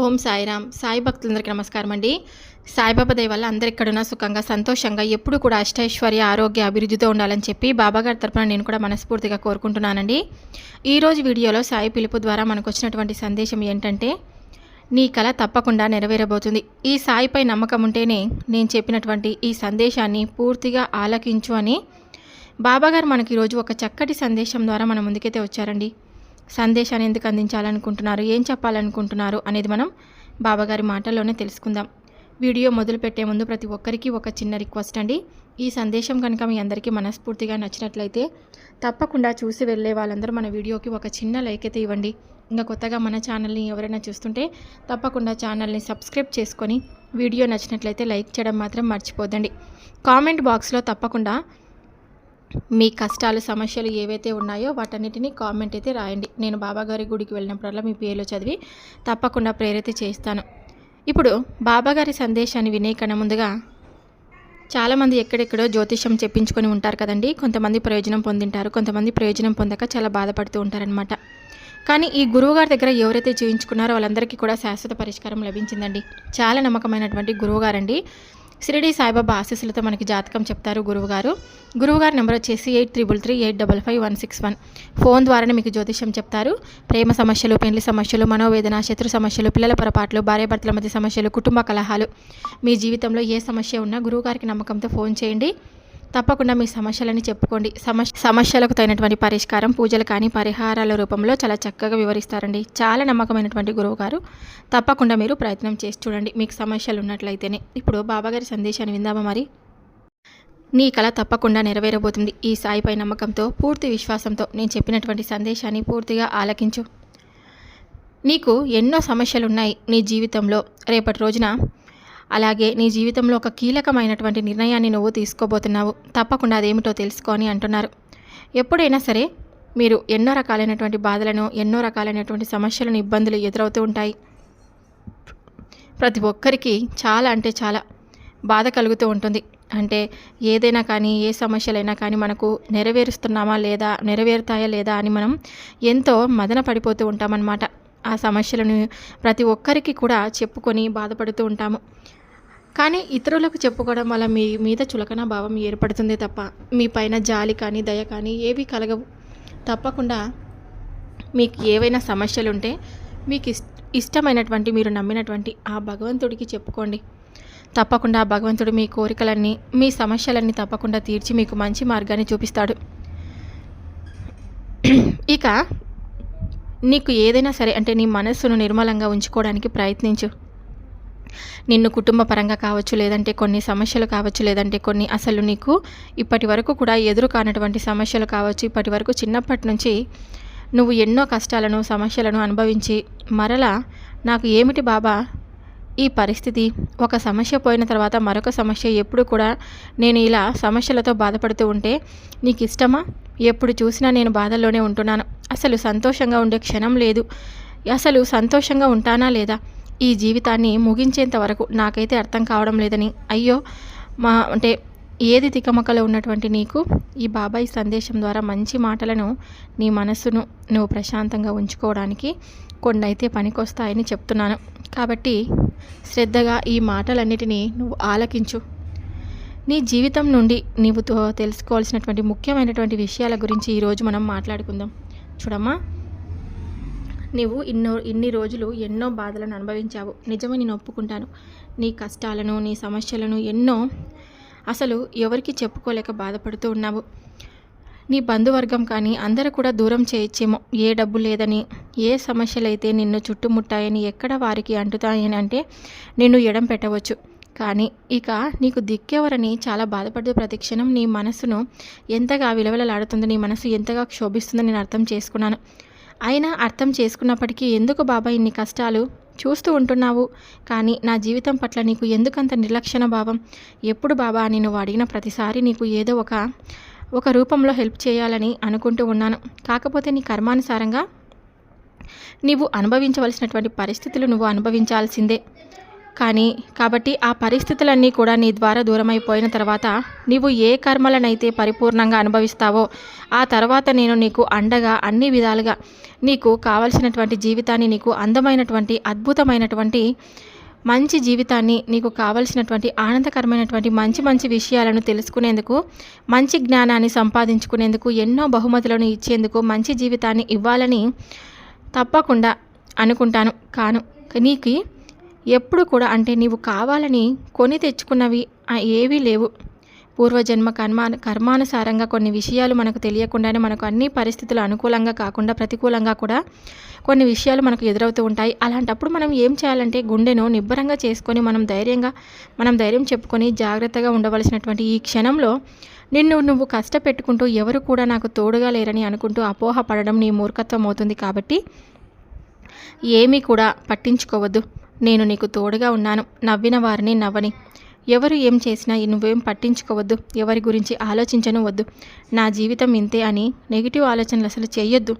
ఓం సాయిరామ్. సాయి భక్తులందరికీ నమస్కారం అండి. సాయిబాబా దయ వల్ల అందరు ఎక్కడున్నా సుఖంగా సంతోషంగా ఎప్పుడు కూడా అష్టైశ్వర్య ఆరోగ్య అభివృద్ధితో ఉండాలని చెప్పి బాబాగారి తరపున నేను కూడా మనస్ఫూర్తిగా కోరుకుంటున్నానండి. ఈరోజు వీడియోలో సాయి పిలుపు ద్వారా మనకు వచ్చినటువంటి సందేశం ఏంటంటే నీ కళ తప్పకుండా నెరవేరబోతుంది. ఈ సాయిపై నమ్మకం ఉంటేనే నేను చెప్పినటువంటి ఈ సందేశాన్ని పూర్తిగా ఆలకించు అని బాబాగారు మనకి ఈరోజు ఒక చక్కటి సందేశం ద్వారా మన ముందుకైతే వచ్చారండి. సందేశాన్ని ఎందుకు అందించాలనుకుంటున్నారు? ఏం చెప్పాలనుకుంటున్నారు? అనేది మనం బాబాగారి మాటల్లోనే తెలుసుకుందాం. వీడియో మొదలుపెట్టే ముందు ప్రతి ఒక్కరికి ఒక చిన్న రిక్వెస్ట్ అండి. ఈ సందేశం కనుక మీ అందరికీ మనస్ఫూర్తిగా నచ్చినట్లయితే తప్పకుండా చూసి వెళ్ళే వాళ్ళందరూ మన వీడియోకి ఒక చిన్న లైక్ అయితే ఇవ్వండి. ఇంకా కొత్తగా మన ఛానల్ని ఎవరైనా చూస్తుంటే తప్పకుండా ఛానల్ని సబ్స్క్రైబ్ చేసుకొని వీడియో నచ్చినట్లయితే లైక్ చేయడం మాత్రం మర్చిపోదండి కామెంట్ బాక్స్లో తప్పకుండా మీ కష్టాలు సమస్యలు ఏవైతే ఉన్నాయో వాటన్నిటిని కామెంట్ అయితే రాయండి. నేను బాబాగారి గుడికి వెళ్ళినప్పుడల్లా మీ పేర్లు చదివి తప్పకుండా ప్రేరిత చేస్తాను. ఇప్పుడు బాబాగారి సందేశాన్ని వినే కన్నా ముందుగా చాలామంది ఎక్కడెక్కడో జ్యోతిష్యం చెప్పించుకొని ఉంటారు కదండి. కొంతమంది ప్రయోజనం పొందింటారు కొంతమంది ప్రయోజనం పొందక చాలా బాధపడుతూ ఉంటారనమాట కానీ ఈ గురువుగారి దగ్గర ఎవరైతే జీవించుకున్నారో వాళ్ళందరికీ కూడా శాశ్వత పరిష్కారం లభించిందండి. చాలా నమ్మకమైనటువంటి గురువుగారండి షిరిడి సాయిబాబా ఆశీస్సులతో మనకి జాతకం చెప్తారు గురువుగారు. గురువుగారి నెంబర్ వచ్చేసి eight triple three eight double five one six one. Phone ద్వారానే మీకు జ్యోతిష్యం చెప్తారు. ప్రేమ సమస్యలు పెళ్ళి సమస్యలు మనోవేదన శత్రు సమస్యలు పిల్లల పొరపాట్లు భార్యాభర్తల మధ్య సమస్యలు కుటుంబ కలహాలు. మీ జీవితంలో ఏ సమస్య ఉన్నా గురువుగారికి నమ్మకంతో ఫోన్ చేయండి. తప్పకుండా మీ సమస్యలని చెప్పుకోండి. సమస్య సమస్యలకు తగినటువంటి పరిష్కారం పూజలు కానీ పరిహారాల రూపంలో చాలా చక్కగా వివరిస్తారండి. చాలా నమ్మకమైనటువంటి గురువు గారు. తప్పకుండా మీరు ప్రయత్నం చేసి చూడండి. మీకు సమస్యలు ఉన్నట్లయితేనే. ఇప్పుడు బాబాగారి సందేశాన్ని విందామా మరి? నీ కళ తప్పకుండా నెరవేరబోతుంది. ఈ సాయిపై నమ్మకంతో పూర్తి విశ్వాసంతో నేను చెప్పినటువంటి సందేశాన్ని పూర్తిగా ఆలకించు. నీకు ఎన్నో సమస్యలు ఉన్నాయి నీ జీవితంలో. రేపటి రోజున అలాగే నీ జీవితంలో ఒక కీలకమైనటువంటి నిర్ణయాన్ని నువ్వు తీసుకోబోతున్నావు. తప్పకుండా అదేమిటో తెలుసుకొని అంటున్నారు. ఎప్పుడైనా సరే మీరు ఎన్నో రకాలైనటువంటి బాధలను ఎన్నో రకాలైనటువంటి సమస్యలను ఇబ్బందులు ఎదురవుతూ ఉంటాయి. ప్రతి ఒక్కరికి చాలా అంటే చాలా బాధ కలుగుతూ ఉంటుంది. అంటే ఏదైనా కానీ ఏ సమస్యలైనా కానీ మనకు నెరవేరుస్తున్నామా లేదా నెరవేరుతాయా లేదా అని మనం ఎంతో మదన పడిపోతూ ఉంటామన్నమాట. ఆ సమస్యలను ప్రతి ఒక్కరికి కూడా చెప్పుకొని బాధపడుతూ ఉంటాము. కానీ ఇతరులకు చెప్పుకోవడం వల్ల మీ మీద చులకన భావం ఏర్పడుతుంది తప్ప మీ పైన జాలి కానీ దయ కానీ ఏవి కలగవు. తప్పకుండా మీకు ఏవైనా సమస్యలుంటే మీకు ఇష్ట ఇష్టమైనటువంటి మీరు నమ్మినటువంటి ఆ భగవంతుడికి చెప్పుకోండి. తప్పకుండా ఆ భగవంతుడు మీ కోరికలన్నీ మీ సమస్యలన్నీ తప్పకుండా తీర్చి మీకు మంచి మార్గాన్ని చూపిస్తాడు. ఇక నీకు ఏదైనా సరే అంటే నీ మనస్సును నిర్మలంగా ఉంచుకోవడానికి ప్రయత్నించు. నిన్ను కుటుంబ పరంగా కావచ్చు లేదంటే కొన్ని సమస్యలు కావచ్చు లేదంటే కొన్ని అసలు నీకు ఇప్పటి వరకు కూడా ఎదురు కానటువంటి సమస్యలు కావచ్చు. ఇప్పటి వరకు చిన్నప్పటి నుంచి నువ్వు ఎన్నో కష్టాలను సమస్యలను అనుభవించి మరలా నాకు ఏమిటి బాబా ఈ పరిస్థితి? ఒక సమస్య పోయిన తర్వాత మరొక సమస్య ఎప్పుడు కూడా నేను ఇలా సమస్యలతో బాధపడుతూ ఉంటే నీకు ఇష్టమా? ఎప్పుడు చూసినా నేను బాధల్లోనే ఉంటున్నాను. అసలు సంతోషంగా ఉండే క్షణం లేదు. అసలు సంతోషంగా ఉంటానా లేదా? ఈ జీవితాన్ని ముగించేంత వరకు నాకైతే అర్థం కావడం లేదని. అయ్యో మా అంటే ఏది తికమకలో ఉన్నటువంటి నీకు? ఈ బాబాయ్ సందేశం ద్వారా మంచి మాటలను నీ మనస్సును నువ్వు ప్రశాంతంగా ఉంచుకోవడానికి కొన్ని అయితే పనికొస్తాయని చెప్తున్నాను. కాబట్టి శ్రద్ధగా ఈ మాటలన్నిటినీ నువ్వు ఆలకించు. నీ జీవితం నుండి నీవు తెలుసుకోవాల్సినటువంటి ముఖ్యమైనటువంటి విషయాల గురించి ఈరోజు మనం మాట్లాడుకుందాం. చూడమ్మా. నీవు ఇన్నో ఇన్ని రోజులు ఎన్నో బాధలను అనుభవించావు. నిజమే నేను ఒప్పుకుంటాను. నీ కష్టాలను నీ సమస్యలను ఎన్నో అసలు ఎవరికి చెప్పుకోలేక బాధపడుతూ ఉన్నావు. నీ బంధువర్గం కానీ అందరూ కూడా దూరం చేయొచ్చేమో. ఏ డబ్బు లేదని ఏ సమస్యలైతే నిన్ను చుట్టుముట్టాయని ఎక్కడ వారికి అంటుతాయని అంటే నిన్ను ఎడం పెట్టవచ్చు. కానీ ఇక నీకు దిక్కెవరని చాలా బాధపడుతూ ప్రతిక్షణం నీ మనసును ఎంతగా విలవలలాడుతుందో నీ మనసు ఎంతగా క్షోభిస్తుందో నేను అర్థం చేసుకున్నాను. అయినా అర్థం చేసుకున్నప్పటికీ ఎందుకు బాబా ఇన్ని కష్టాలు? చూస్తూ ఉంటున్నావు. కానీ నా జీవితం పట్ల నీకు ఎందుకంత నిర్లక్షణ భావం? ఎప్పుడు బాబా అని నువ్వు అడిగిన ప్రతిసారి నీకు ఏదో ఒక ఒక రూపంలో హెల్ప్ చేయాలని అనుకుంటూ ఉన్నాను. కాకపోతే నీ కర్మానుసారంగా నీవు అనుభవించవలసినటువంటి పరిస్థితులు నువ్వు అనుభవించాల్సిందే. కానీ కాబట్టి ఆ పరిస్థితులన్నీ కూడా నీ ద్వారా దూరమైపోయిన తర్వాత నీవు ఏ కర్మలనైతే పరిపూర్ణంగా అనుభవిస్తావో ఆ తర్వాత నేను నీకు అండగా అన్ని విధాలుగా నీకు కావలసినటువంటి జీవితాన్ని నీకు అందమైనటువంటి అద్భుతమైనటువంటి మంచి జీవితాన్ని నీకు కావలసినటువంటి ఆనందకరమైనటువంటి మంచి మంచి విషయాలను తెలుసుకునేందుకు మంచి జ్ఞానాన్ని సంపాదించుకునేందుకు ఎన్నో బహుమతులను ఇచ్చేందుకు మంచి జీవితాన్ని ఇవ్వాలని తప్పకుండా అనుకుంటాను. కాను నీకు ఎప్పుడు కూడా అంటే నీవు కావాలని కొని తెచ్చుకున్నవి ఏవీ లేవు. పూర్వజన్మ కర్మా కర్మానుసారంగా కొన్ని విషయాలు మనకు తెలియకుండానే మనకు అన్ని పరిస్థితులు అనుకూలంగా కాకుండా ప్రతికూలంగా కూడా కొన్ని విషయాలు మనకు ఎదురవుతూ ఉంటాయి. అలాంటప్పుడు మనం ఏం చేయాలంటే గుండెను నిబ్బరంగా చేసుకొని మనం ధైర్యంగా మనం ధైర్యం చెప్పుకొని జాగ్రత్తగా ఉండవలసినటువంటి ఈ క్షణంలో నిన్ను నువ్వు కష్టపెట్టుకుంటూ ఎవరు కూడా నాకు తోడుగా లేరని అనుకుంటూ అపోహ పడడం నీ మూర్ఖత్వం అవుతుంది కాబట్టి ఏమీ కూడా పట్టించుకోవద్దు. నేను నీకు తోడుగా ఉన్నాను. నవ్విన వారిని నవ్వని. ఎవరు ఏం చేసినా నువ్వేం పట్టించుకోవద్దు. ఎవరి గురించి ఆలోచించను వద్దు. నా జీవితం ఇంతే అని నెగిటివ్ ఆలోచనలు అసలు చేయొద్దు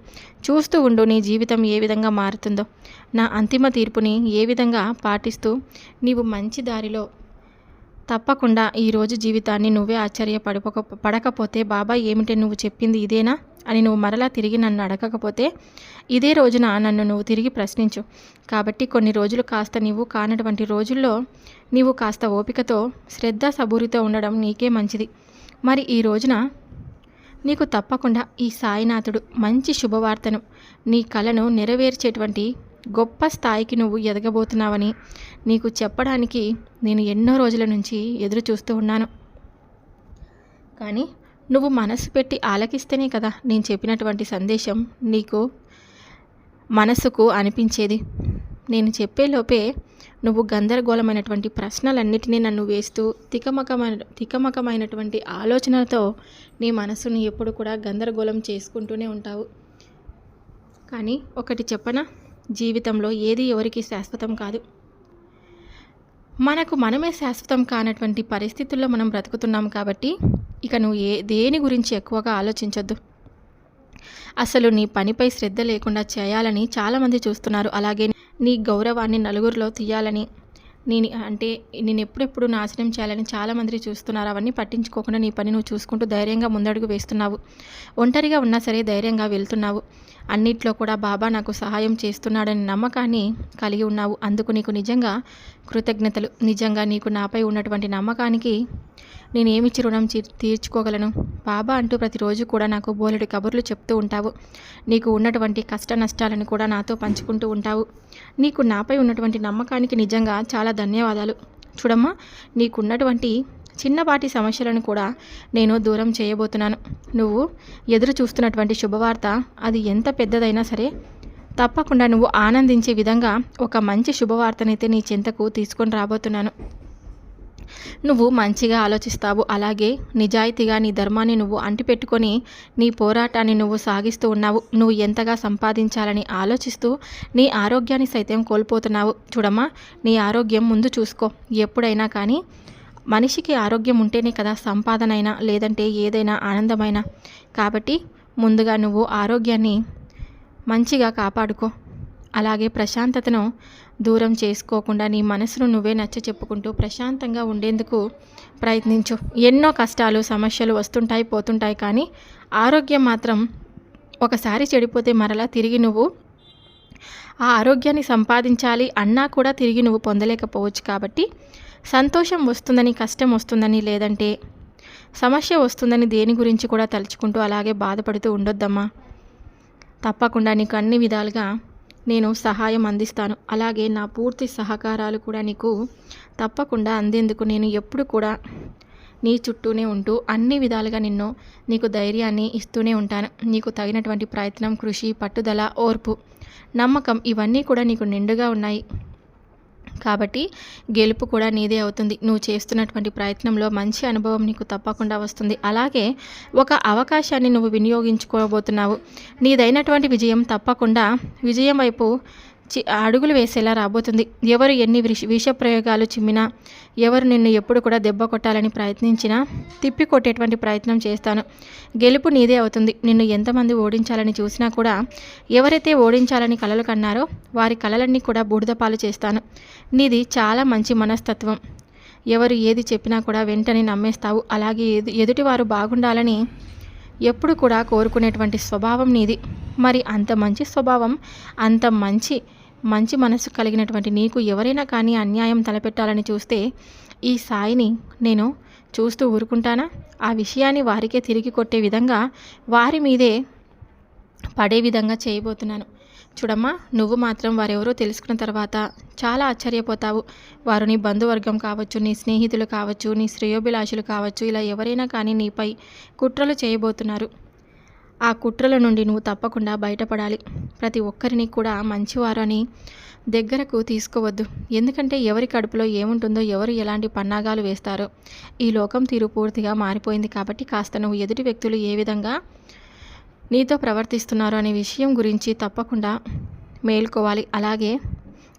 చూస్తూ ఉండు నీ జీవితం ఏ విధంగా మారుతుందో. నా అంతిమ తీర్పుని ఏ విధంగా పాటిస్తూ నీవు మంచి దారిలో తప్పకుండా ఈరోజు జీవితాన్ని నువ్వే ఆశ్చర్యపడిపోక పడకపోతే బాబా ఏమిటి నువ్వు చెప్పింది ఇదేనా? అని నువ్వు మరలా తిరిగి నన్ను అడగకపోతే ఇదే రోజున నన్ను నువ్వు తిరిగి ప్రశ్నించు. కాబట్టి కొన్ని రోజులు కాస్త నీవు కానటువంటి రోజుల్లో నీవు కాస్త ఓపికతో శ్రద్ధ సబూరితో ఉండడం నీకే మంచిది. మరి ఈ రోజున నీకు తప్పకుండా ఈ సాయినాథుడు మంచి శుభవార్తను నీ కలను నెరవేర్చేటువంటి గొప్ప స్థాయికి నువ్వు ఎదగబోతున్నావని నీకు చెప్పడానికి నేను ఎన్నో రోజుల నుంచి ఎదురు చూస్తూ ఉన్నాను. కానీ నువ్వు మనసు పెట్టి ఆలకిస్తేనే కదా నేను చెప్పినటువంటి సందేశం నీకు మనసుకు అనిపించేది. నేను చెప్పేలోపే నువ్వు గందరగోళమైనటువంటి ప్రశ్నలన్నిటినీ నన్ను వేస్తూ తికమకమైన తికమకమైనటువంటి ఆలోచనలతో నీ మనసుని ఎప్పుడు కూడా గందరగోళం చేసుకుంటూనే ఉంటావు. కానీ ఒకటి చెప్పనా? జీవితంలో ఏది ఎవరికి శాశ్వతం కాదు. మనకు మనమే శాశ్వతం కానటువంటి పరిస్థితుల్లో మనం బ్రతుకుతున్నాం కాబట్టి ఇక నువ్వు ఏ దేని గురించి ఎక్కువగా ఆలోచించొద్దు. అసలు నీ పనిపై శ్రద్ధ లేకుండా చేయాలని చాలామంది చూస్తున్నారు. అలాగే నీ గౌరవాన్ని నలుగురిలో తీయాలని నేను అంటే నేను ఎప్పుడెప్పుడు నాశనం చేయాలని చాలామంది చూస్తున్నారు. అవన్నీ పట్టించుకోకుండా నీ పని నువ్వు చూసుకుంటూ ధైర్యంగా ముందడుగు వేస్తున్నావు. ఒంటరిగా ఉన్నా సరే ధైర్యంగా వెళ్తున్నావు. అన్నిట్లో కూడా బాబా నాకు సహాయం చేస్తున్నాడనే నమ్మకాన్ని కలిగి ఉన్నావు. అందుకు నీకు నిజంగా కృతజ్ఞతలు. నిజంగా నీకు నాపై ఉన్నటువంటి నమ్మకానికి నేనేమిచ్చి రుణం తీర్చుకోగలను? బాబా అంటూ ప్రతిరోజు కూడా నాకు బోలెడు కబుర్లు చెప్తూ ఉంటావు. నీకు ఉన్నటువంటి కష్ట నష్టాలను కూడా నాతో పంచుకుంటూ ఉంటావు. నీకు నాపై ఉన్నటువంటి నమ్మకానికి నిజంగా చాలా ధన్యవాదాలు. చూడమ్మా నీకున్నటువంటి చిన్నపాటి సమస్యలను కూడా నేను దూరం చేయబోతున్నాను. నువ్వు ఎదురు చూస్తున్నటువంటి శుభవార్త అది ఎంత పెద్దదైనా సరే తప్పకుండా నువ్వు ఆనందించే విధంగా ఒక మంచి శుభవార్తనైతే నీ చింతకు తీసుకొని రాబోతున్నాను. నువ్వు మంచిగా ఆలోచిస్తావు. అలాగే నిజాయితీగా నీ ధర్మాన్ని నువ్వు అంటిపెట్టుకొని నీ పోరాటాన్ని నువ్వు సాగిస్తూ ఉన్నావు. నువ్వు ఎంతగా సంపాదించాలని ఆలోచిస్తూ నీ ఆరోగ్యాన్ని సైతం కోల్పోతున్నావు. చూడమ్మా నీ ఆరోగ్యం ముందు చూసుకో. ఎప్పుడైనా కానీ మనిషికి ఆరోగ్యం ఉంటేనే కదా సంపాదన అయినా లేదంటే ఏదైనా ఆనందమైన. కాబట్టి ముందుగా నువ్వు ఆరోగ్యాన్ని మంచిగా కాపాడుకో. అలాగే ప్రశాంతతను దూరం చేసుకోకుండా నీ మనసును నువ్వే నచ్చ చెప్పుకుంటూ ప్రశాంతంగా ఉండేందుకు ప్రయత్నించు. ఎన్నో కష్టాలు సమస్యలు వస్తుంటాయి పోతుంటాయి కానీ ఆరోగ్యం మాత్రం ఒకసారి చెడిపోతే మరలా తిరిగి నువ్వు ఆ ఆరోగ్యాన్ని సంపాదించాలి అన్నా కూడా తిరిగి నువ్వు పొందలేకపోవచ్చు. కాబట్టి సంతోషం వస్తుందని కష్టం వస్తుందని లేదంటే సమస్య వస్తుందని దేని గురించి కూడా తలుచుకుంటూ అలాగే బాధపడుతూ ఉండొద్దమ్మా. తప్పకుండా నీకు అన్ని విధాలుగా నేను సహాయం అందిస్తాను. అలాగే నా పూర్తి సహకారాలు కూడా నీకు తప్పకుండా అందేందుకు నేను ఎప్పుడు కూడా నీ చుట్టూనే ఉంటూ అన్ని విధాలుగా నిన్ను నీకు ధైర్యాన్ని ఇస్తూనే ఉంటాను. నీకు తగినటువంటి ప్రయత్నం కృషి పట్టుదల ఓర్పు నమ్మకం ఇవన్నీ కూడా నీకు నిండుగా ఉన్నాయి. కాబట్టి గెలుపు కూడా నీదే అవుతుంది. నువ్వు చేస్తున్నటువంటి ప్రయత్నంలో మంచి అనుభవం నీకు తప్పకుండా వస్తుంది. అలాగే ఒక అవకాశాన్ని నువ్వు వినియోగించుకోబోతున్నావు. నీదైనటువంటి విజయం తప్పకుండా విజయం వైపు చి అడుగులు వేసేలా రాబోతుంది. ఎవరు ఎన్ని విష విష ప్రయోగాలు చిమ్మినా ఎవరు నిన్ను ఎప్పుడు కూడా దెబ్బ కొట్టాలని ప్రయత్నించినా తిప్పి కొట్టేటువంటి ప్రయత్నం చేస్తాను. గెలుపు నీదే అవుతుంది. నిన్ను ఎంతమంది ఓడించాలని చూసినా కూడా ఎవరైతే ఓడించాలని కలలు కన్నారో వారి కలలన్నీ కూడా బూడిదపాలు చేస్తాను. నీది చాలా మంచి మనస్తత్వం. ఎవరు ఏది చెప్పినా కూడా వెంటనే నమ్మేస్తావు. అలాగే ఎదు ఎదుటివారు బాగుండాలని ఎప్పుడు కూడా కోరుకునేటువంటి స్వభావం నీది. మరి అంత మంచి స్వభావం అంత మంచి మంచి మనసు కలిగినటువంటి నీకు ఎవరైనా కానీ అన్యాయం తలపెట్టాలని చూస్తే ఈ సాయిని నేను చూస్తూ ఊరుకుంటానా? ఆ విషయాన్ని వారికే తిరిగి కొట్టే విధంగా వారి మీదే పడే విధంగా చేయబోతున్నాను. చూడమ్మా నువ్వు మాత్రం వారెవరో తెలుసుకున్న తర్వాత చాలా ఆశ్చర్యపోతావు. వారు నీ బంధువర్గం కావచ్చు నీ స్నేహితులు కావచ్చు నీ శ్రేయోభిలాషులు కావచ్చు ఇలా ఎవరైనా కానీ నీపై కుట్రలు చేయబోతున్నారు. ఆ కుట్రల నుండి నువ్వు తప్పకుండా బయటపడాలి. ప్రతి ఒక్కరిని కూడా మంచివారు అని దగ్గరకు తీసుకోవద్దు. ఎందుకంటే ఎవరి కడుపులో ఏముంటుందో ఎవరు ఎలాంటి పన్నాగాలు వేస్తారో ఈ లోకం తీరు పూర్తిగా మారిపోయింది కాబట్టి కాస్త నువ్వు ఎదుటి వ్యక్తులు ఏ విధంగా నీతో ప్రవర్తిస్తున్నారు అనే విషయం గురించి తప్పకుండా మేల్కోవాలి. అలాగే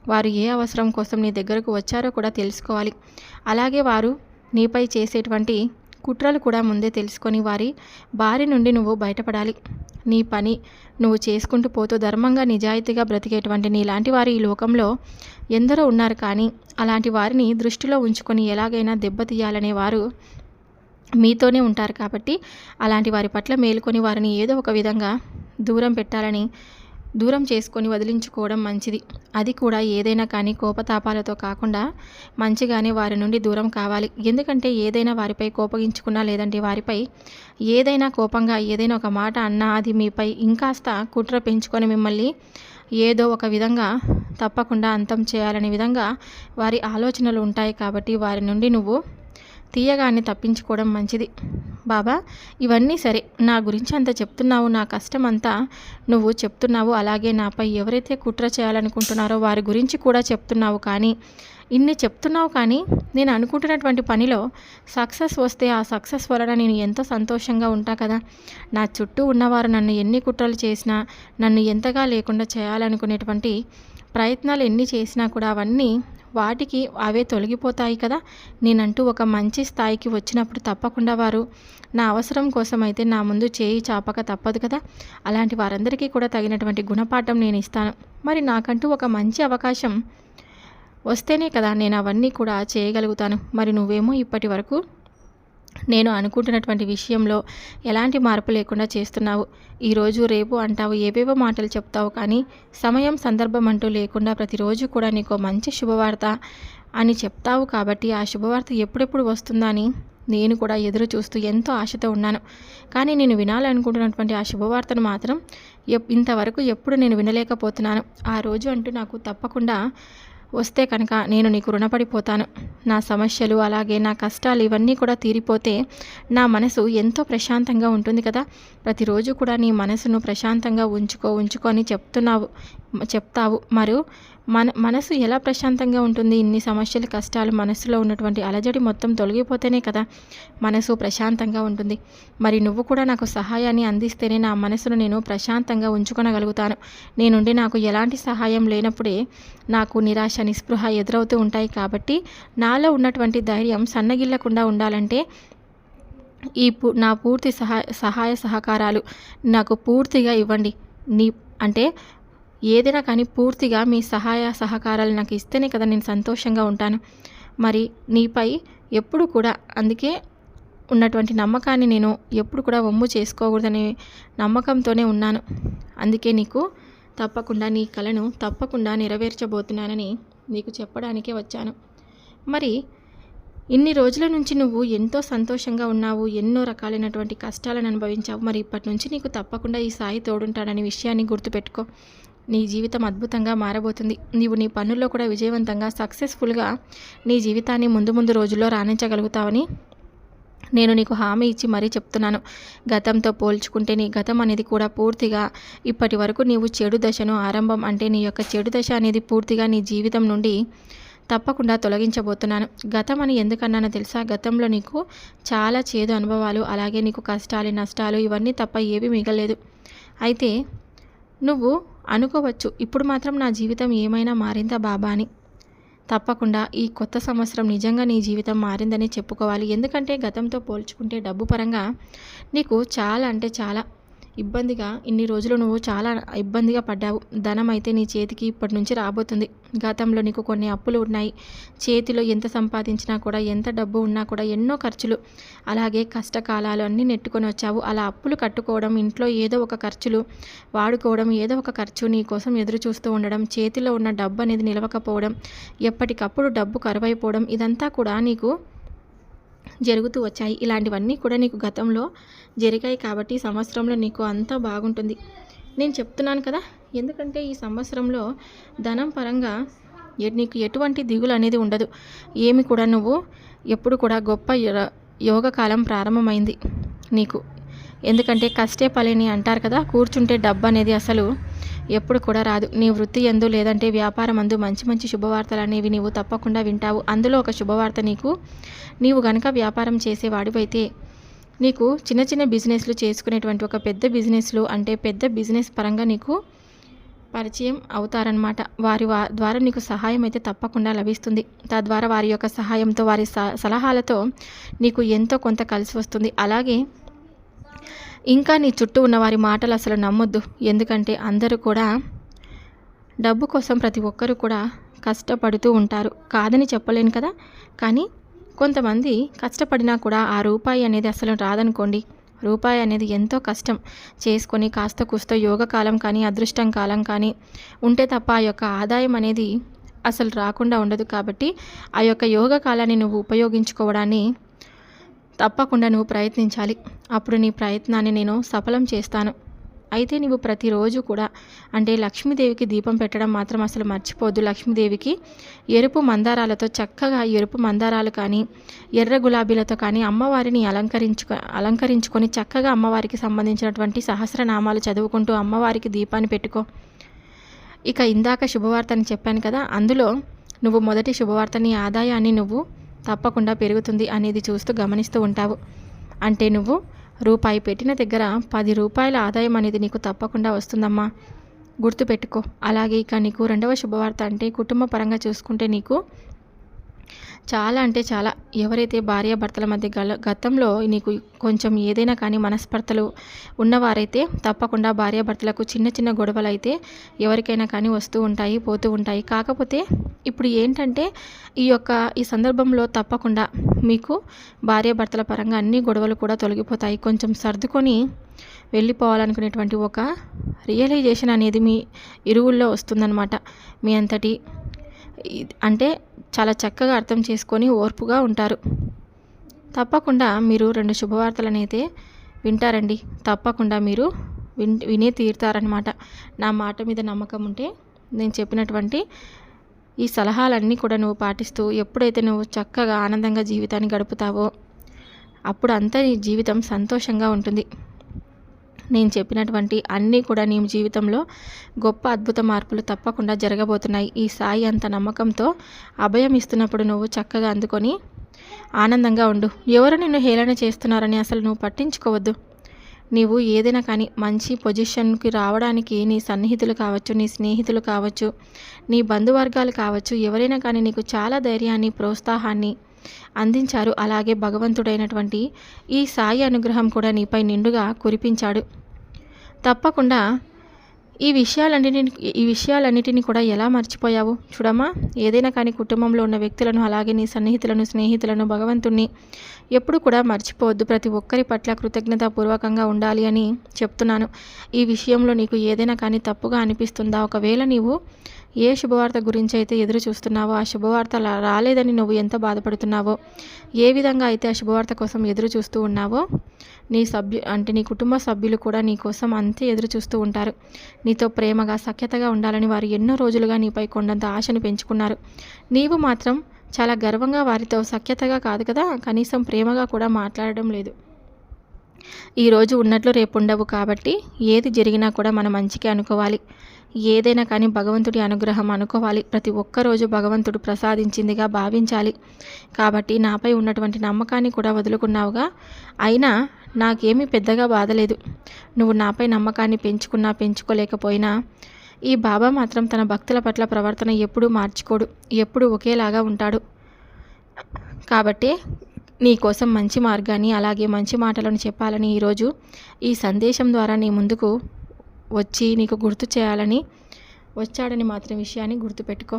వారు ఏ అవసరం కోసం నీ దగ్గరకు వచ్చారో కూడా తెలుసుకోవాలి. అలాగే వారు నీపై చేసేటువంటి కుట్రలు కూడా ముందే తెలుసుకొని వారి బారి నుండి నువ్వు బయటపడాలి. నీ పని నువ్వు చేసుకుంటూ పోతూ ధర్మంగా నిజాయితీగా బ్రతికేటువంటి నీలాంటి వారు ఈ లోకంలో ఎందరో ఉన్నారు కానీ అలాంటి వారిని దృష్టిలో ఉంచుకొని ఎలాగైనా దెబ్బతీయాలనే వారు మీతోనే ఉంటారు కాబట్టి అలాంటి వారి పట్ల మేలుకొని వారిని ఏదో ఒక విధంగా దూరం పెట్టాలని దూరం చేసుకొని వదిలించుకోవడం మంచిది. అది కూడా ఏదైనా కానీ కోపతాపాలతో కాకుండా మంచిగానే వారి నుండి దూరం కావాలి. ఎందుకంటే ఏదైనా వారిపై కోపగించుకున్నా లేదంటే వారిపై ఏదైనా కోపంగా ఏదైనా ఒక మాట అన్నా అది మీపై ఇంకాస్త కుట్ర పెంచుకొని మిమ్మల్ని ఏదో ఒక విధంగా తప్పకుండా అంతం చేయాలనే విధంగా వారి ఆలోచనలు ఉంటాయి కాబట్టి వారి నుండి నువ్వు తీయగానే తప్పించుకోవడం మంచిది. బాబా ఇవన్నీ సరే. నా గురించి అంత చెప్తున్నావు నా కష్టం అంతా నువ్వు చెప్తున్నావు. అలాగే నాపై ఎవరైతే కుట్ర చేయాలనుకుంటున్నారో వారి గురించి కూడా చెప్తున్నావు కానీ ఇన్ని చెప్తున్నావు కానీ నేను అనుకుంటున్నటువంటి పనిలో సక్సెస్ వస్తే ఆ సక్సెస్ వలన నేను ఎంతో సంతోషంగా ఉంటా కదా. నా చుట్టూ ఉన్నవారు నన్ను ఎన్ని కుట్రలు చేసినా నన్ను ఎంతగా లేకుండా చేయాలనుకునేటువంటి ప్రయత్నాలు ఎన్ని చేసినా కూడా అవన్నీ వాటికి అవే తొలగిపోతాయి కదా? నేనంటూ ఒక మంచి స్థాయికి వచ్చినప్పుడు తప్పకుండా వారు నా అవసరం కోసం అయితే నా ముందు చేయి చాపక తప్పదు కదా? అలాంటి వారందరికీ కూడా తగినటువంటి గుణపాఠం నేను ఇస్తాను. మరి నాకంటూ ఒక మంచి అవకాశం వస్తేనే కదా నేను అవన్నీ కూడా చేయగలుగుతాను. మరి నువ్వేమో ఇప్పటి వరకు నేను అనుకుంటున్నటువంటి విషయంలో ఎలాంటి మార్పు లేకుండా చేస్తున్నావు? ఈరోజు రేపు అంటావు ఏవేవో మాటలు చెప్తావు కానీ సమయం సందర్భం అంటూ లేకుండా ప్రతిరోజు కూడా నీకు మంచి శుభవార్త అని చెప్తావు కాబట్టి ఆ శుభవార్త ఎప్పుడెప్పుడు వస్తుందా అని నేను కూడా ఎదురు చూస్తూ ఎంతో ఆశతో ఉన్నాను. కానీ నేను వినాలనుకుంటున్నటువంటి ఆ శుభవార్తను మాత్రం ఇంతవరకు ఎప్పుడు నేను వినలేకపోతున్నాను. ఆ రోజు అంటూ నాకు తప్పకుండా వస్తే కనుక నేను నీకు రుణపడిపోతాను. నా సమస్యలు అలాగే నా కష్టాలు ఇవన్నీ కూడా తీరిపోతే నా మనసు ఎంతో ప్రశాంతంగా ఉంటుంది కదా. ప్రతిరోజు కూడా నీ మనసును ప్రశాంతంగా ఉంచుకో ఉంచుకొని చెప్తున్నావు చెప్తావు. మరియు మన మనసు ఎలా ప్రశాంతంగా ఉంటుంది? ఇన్ని సమస్యలు కష్టాలు మనసులో ఉన్నటువంటి అలజడి మొత్తం తొలగిపోతేనే కదా మనసు ప్రశాంతంగా ఉంటుంది. మరి నువ్వు కూడా నాకు సహాయాన్ని అందిస్తేనే నా మనసును నేను ప్రశాంతంగా ఉంచుకొనగలుగుతాను. నేనుండి నాకు ఎలాంటి సహాయం లేనప్పుడే నాకు నిరాశ నిస్పృహ ఎదురవుతూ ఉంటాయి కాబట్టి నాలో ఉన్నటువంటి ధైర్యం సన్నగిల్లకుండా ఉండాలంటే ఈ నా పూర్తి సహాయ సహాయ సహకారాలు నాకు పూర్తిగా ఇవ్వండి. నీ అంటే ఏదైనా కానీ పూర్తిగా మీ సహాయ సహకారాలు నాకు ఇస్తేనే కదా నేను సంతోషంగా ఉంటాను. మరి నీపై ఎప్పుడు కూడా అందుకే ఉన్నటువంటి నమ్మకాన్ని నేను ఎప్పుడు కూడా వమ్ము చేసుకోకూడదనే నమ్మకంతోనే ఉన్నాను. అందుకే నీకు తప్పకుండా నీ కళను తప్పకుండా నెరవేర్చబోతున్నానని నీకు చెప్పడానికే వచ్చాను. మరి ఇన్ని రోజుల నుంచి నువ్వు ఎంతో సంతోషంగా ఉన్నావు ఎన్నో రకాలైనటువంటి కష్టాలను అనుభవించావు. మరి ఇప్పటి నుంచి నీకు తప్పకుండా ఈ సాయి తోడుంటాడనే విషయాన్ని గుర్తుపెట్టుకో. నీ జీవితం అద్భుతంగా మారబోతుంది. నీవు నీ పనుల్లో కూడా విజయవంతంగా సక్సెస్ఫుల్గా నీ జీవితాన్ని ముందు ముందు రోజుల్లో రాణించగలుగుతావని నేను నీకు హామీ ఇచ్చి మరీ చెప్తున్నాను. గతంతో పోల్చుకుంటే నీ గతం అనేది కూడా పూర్తిగా ఇప్పటి వరకు నీవు చెడు దశను ఆరంభం అంటే నీ యొక్క చెడు దశ అనేది పూర్తిగా నీ జీవితం నుండి తప్పకుండా తొలగించబోతున్నాను. గతం అని ఎందుకన్నానో తెలుసా? గతంలో నీకు చాలా చేదు అనుభవాలు అలాగే నీకు కష్టాలు నష్టాలు ఇవన్నీ తప్ప ఏవి మిగలేదు అయితే నువ్వు అనుకోవచ్చు. ఇప్పుడు మాత్రం నా జీవితం ఏమైనా మారిందా బాబా అని. తప్పకుండా ఈ కొత్త సంవత్సరం నిజంగా నీ జీవితం మారిందని చెప్పుకోవాలి. ఎందుకంటే గతంతో పోల్చుకుంటే డబ్బు పరంగా నీకు చాలా అంటే చాలా ఇబ్బందిగా ఇన్ని రోజులు నువ్వు చాలా ఇబ్బందిగా పడ్డావు. ధనం అయితే నీ చేతికి ఇప్పటి నుంచి రాబోతుంది. గతంలో నీకు కొన్ని అప్పులు ఉన్నాయి. చేతిలో ఎంత సంపాదించినా కూడా ఎంత డబ్బు ఉన్నా కూడా ఎన్నో ఖర్చులు. అలాగే కష్టకాలాలు అన్నీ నెట్టుకొని వచ్చావు. అలా అప్పులు కట్టుకోవడం ఇంట్లో ఏదో ఒక ఖర్చులు వాడుకోవడం ఏదో ఒక ఖర్చు నీ కోసం ఎదురు చూస్తూ ఉండడం చేతిలో ఉన్న డబ్బు అనేది నిలవకపోవడం ఎప్పటికప్పుడు డబ్బు కరువైపోవడం ఇదంతా కూడా నీకు జరుగుతూ వచ్చాయి. ఇలాంటివన్నీ కూడా నీకు గతంలో జరిగాయి కాబట్టి సంవత్సరంలో నీకు అంతా బాగుంటుంది. నేను చెప్తున్నాను కదా ఎందుకంటే ఈ సంవత్సరంలో ధనం పరంగా నీకు ఎటువంటి దిగులు అనేది ఉండదు. ఏమి కూడా నువ్వు ఎప్పుడు కూడా గొప్ప యోగకాలం ప్రారంభమైంది నీకు. ఎందుకంటే కష్టే పలేని అంటారు కదా కూర్చుంటే డబ్బు అనేది అసలు ఎప్పుడు కూడా రాదు. నీ వృత్తి ఎందు లేదంటే వ్యాపారం అందు మంచి మంచి శుభవార్తలు అనేవి నీవు తప్పకుండా వింటావు. అందులో ఒక శుభవార్త నీకు. నీవు గనక వ్యాపారం చేసేవాడివైతే నీకు చిన్న చిన్న బిజినెస్లు చేసుకునేటువంటి ఒక పెద్ద బిజినెస్లు అంటే పెద్ద బిజినెస్ పరంగా నీకు పరిచయం అవుతారనమాట వారి ద్వారా నీకు సహాయం అయితే తప్పకుండా లభిస్తుంది. తద్వారా వారి యొక్క సహాయంతో వారి సలహాలతో నీకు ఎంతో కొంత కలిసి వస్తుంది. అలాగే ఇంకా నీ చుట్టూ ఉన్న వారి మాటలు అసలు నమ్మొద్దు. ఎందుకంటే అందరూ కూడా డబ్బు కోసం ప్రతి ఒక్కరూ కూడా కష్టపడుతూ ఉంటారు. కాదని చెప్పలేను కదా. కానీ కొంతమంది కష్టపడినా కూడా ఆ రూపాయి అనేది అసలు రాదనుకోండి. రూపాయి అనేది ఎంతో కష్టం. చేసుకొని కాస్త కూస్త యోగ కాలం కానీ అదృష్టం కాలం కానీ ఉంటే తప్ప ఆ యొక్క ఆదాయం అనేది అసలు రాకుండా ఉండదు. కాబట్టి ఆ యొక్క యోగ కాలాన్ని నువ్వు ఉపయోగించుకోవడాన్ని తప్పకుండా నువ్వు ప్రయత్నించాలి. అప్పుడు నీ ప్రయత్నాన్ని నేను సఫలం చేస్తాను. అయితే నువ్వు ప్రతిరోజు కూడా అంటే లక్ష్మీదేవికి దీపం పెట్టడం మాత్రం అసలు మర్చిపోద్దు లక్ష్మీదేవికి ఎరుపు మందారాలతో చక్కగా ఎరుపు మందారాలు కానీ ఎర్ర గులాబీలతో కానీ అమ్మవారిని అలంకరించుకో అలంకరించుకొని చక్కగా అమ్మవారికి సంబంధించినటువంటి సహస్రనామాలు చదువుకుంటూ అమ్మవారికి దీపాన్ని పెట్టుకో. ఇక ఇందాక శుభవార్తని చెప్పాను కదా అందులో నువ్వు మొదటి శుభవార్తని ఆదాయాన్ని నువ్వు తప్పకుండా పెరుగుతుంది అనేది చూస్తూ గమనిస్తూ ఉంటావు. అంటే నువ్వు రూపాయి పెట్టిన దగ్గర పది రూపాయల ఆదాయం అనేది నీకు తప్పకుండా వస్తుందమ్మా. గుర్తుపెట్టుకో. అలాగే ఇక నీకు రెండవ శుభవార్త అంటే కుటుంబ పరంగా చూసుకుంటే నీకు చాలా అంటే చాలా. ఎవరైతే భార్యాభర్తల మధ్య గల గతంలో నీకు కొంచెం ఏదైనా కానీ మనస్పర్ధలు ఉన్నవారైతే తప్పకుండా భార్యాభర్తలకు చిన్న చిన్న గొడవలు అయితే ఎవరికైనా కానీ వస్తూ ఉంటాయి పోతూ ఉంటాయి. కాకపోతే ఇప్పుడు ఏంటంటే ఈ యొక్క ఈ సందర్భంలో తప్పకుండా మీకు భార్యాభర్తల పరంగా అన్ని గొడవలు కూడా తొలగిపోతాయి. కొంచెం సర్దుకొని వెళ్ళిపోవాలనుకునేటువంటి ఒక రియలైజేషన్ అనేది మీ ఇరువుల్లో వస్తుందన్నమాట. మీ అంతటి అంటే చాలా చక్కగా అర్థం చేసుకొని ఓర్పుగా ఉంటారు. తప్పకుండా మీరు రెండు శుభవార్తలనైతే వింటారండి. తప్పకుండా మీరు విన్ వినే తీరుతారనమాట నా మాట మీద నమ్మకం ఉంటే నేను చెప్పినటువంటి ఈ సలహాలన్నీ కూడా నువ్వు పాటిస్తూ ఎప్పుడైతే నువ్వు చక్కగా ఆనందంగా జీవితాన్ని గడుపుతావో అప్పుడు అంతా నీ జీవితం సంతోషంగా ఉంటుంది. నేను చెప్పినటువంటి అన్నీ కూడా నీ జీవితంలో గొప్ప అద్భుత మార్పులు తప్పకుండా జరగబోతున్నాయి. ఈ సాయి అంత నమ్మకంతో అభయం ఇస్తున్నప్పుడు నువ్వు చక్కగా అందుకొని ఆనందంగా ఉండు. ఎవరు నిన్ను హేళన చేస్తున్నారని అసలు నువ్వు పట్టించుకోవద్దు. నీవు ఏదైనా కానీ మంచి పొజిషన్కి రావడానికి నీ సన్నిహితులు కావచ్చు నీ స్నేహితులు కావచ్చు నీ బంధువర్గాలు కావచ్చు ఎవరైనా కానీ నీకు చాలా ధైర్యాన్ని ప్రోత్సాహాన్ని అందించారు. అలాగే భగవంతుడైనటువంటి ఈ సాయి అనుగ్రహం కూడా నీపై నిండుగా కురిపించాడు. తప్పకుండా ఈ విషయాలన్నిటిని ఈ విషయాలన్నిటిని కూడా ఎలా మర్చిపోయావు? చూడమ్మా ఏదైనా కానీ కుటుంబంలో ఉన్న వ్యక్తులను అలాగే నీ సన్నిహితులను స్నేహితులను భగవంతుణ్ణి ఎప్పుడు కూడా మర్చిపోవద్దు. ప్రతి ఒక్కరి పట్ల కృతజ్ఞతాపూర్వకంగా ఉండాలి అని చెప్తున్నాను. ఈ విషయంలో నీకు ఏదైనా కానీ తప్పుగా అనిపిస్తుందా? ఒకవేళ నీవు ఏ శుభవార్త గురించి అయితే ఎదురు చూస్తున్నావో ఆ శుభవార్త రాలేదని నువ్వు ఎంత బాధపడుతున్నావో ఏ విధంగా అయితే ఆ శుభవార్త కోసం ఎదురు చూస్తూ ఉన్నావో నీ సభ్యు అంటే నీ కుటుంబ సభ్యులు కూడా నీ కోసం అంతే ఎదురు చూస్తూ ఉంటారు. నీతో ప్రేమగా సఖ్యతగా ఉండాలని వారు ఎన్నో రోజులుగా నీపై కొండంత ఆశను పెంచుకున్నారు. నీవు మాత్రం చాలా గర్వంగా వారితో సఖ్యతగా కాదు కదా కనీసం ప్రేమగా కూడా మాట్లాడడం లేదు. ఈరోజు ఉన్నట్లు రేపు ఉండవు కాబట్టి ఏది జరిగినా కూడా మనం మంచికే అనుకోవాలి. ఏదైనా కానీ భగవంతుడి అనుగ్రహం అనుకోవాలి. ప్రతి ఒక్కరోజు భగవంతుడు ప్రసాదించిందిగా భావించాలి. కాబట్టి నాపై ఉన్నటువంటి నమ్మకాన్ని కూడా వదులుకున్నావుగా. అయినా నాకేమీ పెద్దగా బాధలేదు నువ్వు నాపై నమ్మకాన్ని పెంచుకున్నా పెంచుకోలేకపోయినా ఈ బాబా మాత్రం తన భక్తుల పట్ల ప్రవర్తన ఎప్పుడూ మార్చుకోడు. ఎప్పుడూ ఒకేలాగా ఉంటాడు. కాబట్టి నీ కోసం మంచి మార్గాన్ని అలాగే మంచి మాటలను చెప్పాలని ఈరోజు ఈ సందేశం ద్వారా నీ ముందుకు వచ్చి నీకు గుర్తు చేయాలని వచ్చాడని మాత్రం విషయాన్ని గుర్తుపెట్టుకో.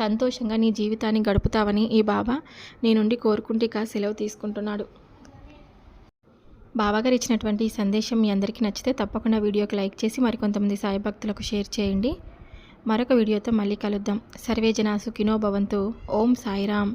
సంతోషంగా నీ జీవితాన్ని గడుపుతావని ఈ బాబా నీ నుండి కోరుకుంటే కా సెలవు తీసుకుంటున్నాడు. బాబాగారు ఇచ్చినటువంటి ఈ సందేశం మీ అందరికీ నచ్చితే తప్పకుండా వీడియోకి లైక్ చేసి మరికొంతమంది సాయి భక్తులకు షేర్ చేయండి. మరొక వీడియోతో మళ్ళీ కలుద్దాం. సర్వే జనా సుఖినో భవంతు. ఓం సాయిరామ్.